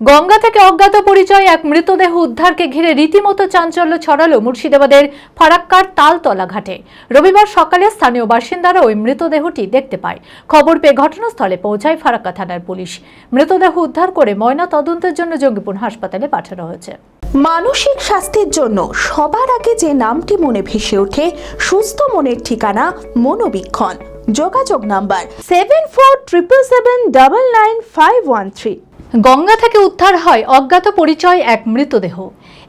গঙ্গা থেকে অজ্ঞাত পরিচয় এক মৃতদেহ উদ্ধারকে ঘিরে রীতিমতো চাঞ্চল্য ছড়ালো মুর্শিদাবাদের ফারাক্কার তালতলা ঘাটে। রবিবার সকালে স্থানীয় বাসিন্দারা ওই মৃতদেহটি দেখতে পায়। খবর পেয়ে ঘটনাস্থলে পৌঁছায় ফারাক্কা থানার পুলিশ। মৃতদেহ উদ্ধার করে ময়না তদন্তের জন্য জঙ্গিপুর হাসপাতালে পাঠানো হয়েছে। মানসিক স্বাস্থ্যের জন্য সবার আগে যে নামটি মনে ভেসে ওঠে, সুস্থ মনের ঠিকানা মনোবীক্ষণ। যোগাযোগ number seven four triple seven double nine five one three Ganga থেকে উদ্ধার হয় অজ্ঞাত পরিচয় এক মৃতদেহ।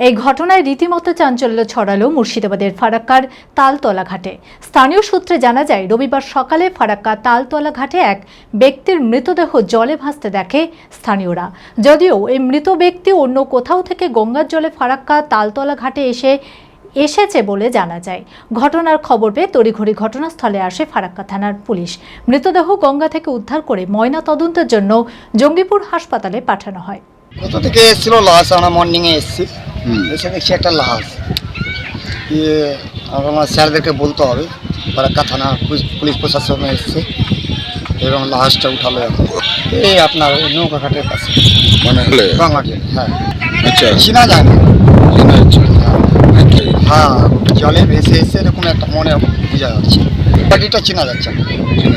এই ঘটনায় রীতিমতো চাঞ্চল্য ছড়ালো মুর্শিদাবাদের ফারাক্কার তালতলা ঘাটে। স্থানীয় সূত্রে জানা যায়, রবিবার সকালে ফারাক্কা তালতলা ঘাটে এক ব্যক্তির মৃতদেহ জলে ভাসতে দেখে স্থানীয়রা। যদিও এই মৃত ব্যক্তি অন্য কোথাও থেকে গঙ্গার জলে ফারাক্কা তালতলা ঘাটে এসে এসেছে বলে জানা যায়। ঘটনার খবর পেয়ে তড়িঘড়ি ঘটনাস্থলে আসে ফারাক্কা থানার পুলিশ। মৃতদেহ গঙ্গা থেকে উদ্ধার করে ময়না তদন্তের জন্য জঙ্গিপুর হাসপাতালে পাঠানো হয়। কোথা থেকে এসেছিল? লাশ আমরা মর্নিংয়ে এসেছি। এসে দেখছি একটা লাশ। ইয়ে আমার স্যারদেরকে বলতে হবে ফারাক্কা থানা পুলিশ- পুলিশ প্রশাসন এসছে এবং লাশটা উঠালো এখন। এই আপনার ওই নৌকা ঘাটের পাশে। মানে গঙ্গাটি হ্যাঁ। আচ্ছা। চিনা যায় না আচ্ছা, হ্যাঁ জলে ভেসে এসে এরকম একটা মনে বোঝা যাচ্ছে। বাড়িটা চেনা যাচ্ছে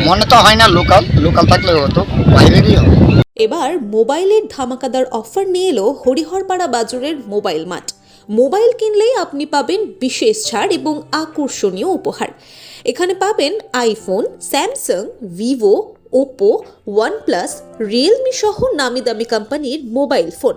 মনে তো হয় না লোকাল লোকাল থাকলে হতো, বাইরেরই হবে। এবার মোবাইলের ধামাকাদার অফার নিয়ে এলো হরিহরপাড়া বাজারের মোবাইল মাঠ মোবাইল কিনলেই আপনি পাবেন বিশেষ ছাড় এবং আকর্ষণীয় উপহার। এখানে পাবেন iPhone Samsung Vivo Oppo OnePlus Realme সহ নামি দামি কোম্পানির মোবাইল ফোন